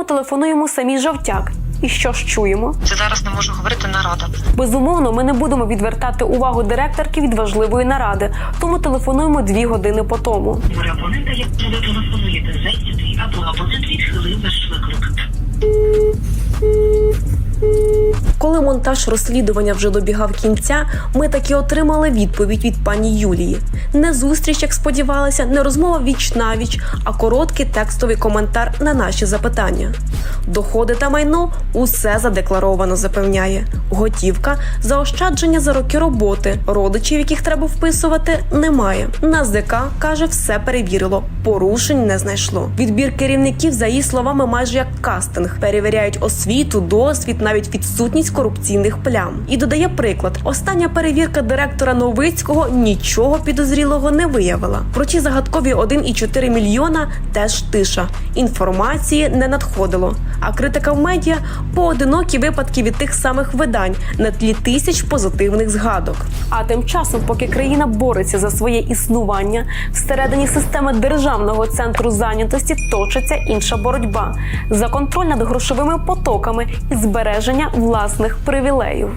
Тому телефонуємо самі жовтяк. І що ж чуємо? Це зараз не можу говорити нарада. Безумовно, ми не будемо відвертати увагу директорки від важливої наради, тому телефонуємо дві години по тому. Абонента, якому ви телефонуєте, зайдіть або абонент відхилив ваш Коли монтаж розслідування вже добігав кінця, ми таки отримали відповідь від пані Юлії. Не зустріч, як сподівалися, не розмова віч навіч, а короткий текстовий коментар на наші запитання. Доходи та майно усе задекларовано, запевняє. Готівка, заощадження за роки роботи, родичів, яких треба вписувати, немає. На ЗДК каже, все перевірило, порушень не знайшло. Відбір керівників, за її словами, майже як кастинг. Перевіряють освіту, досвід, навіть відсутність корупційних плям. І додає приклад: остання перевірка директора Новицького нічого підозрілого не виявила. Про ті загадкові 1,4 мільйона теж тиша. Інформації не надходило. А критика в медіа поодинокі випадки від тих самих видань на тлі тисяч позитивних згадок. А тим часом, поки країна бореться за своє існування, всередині системи державного центру зайнятості точиться інша боротьба за контроль над грошовими потоками і збереження власних привілеїв.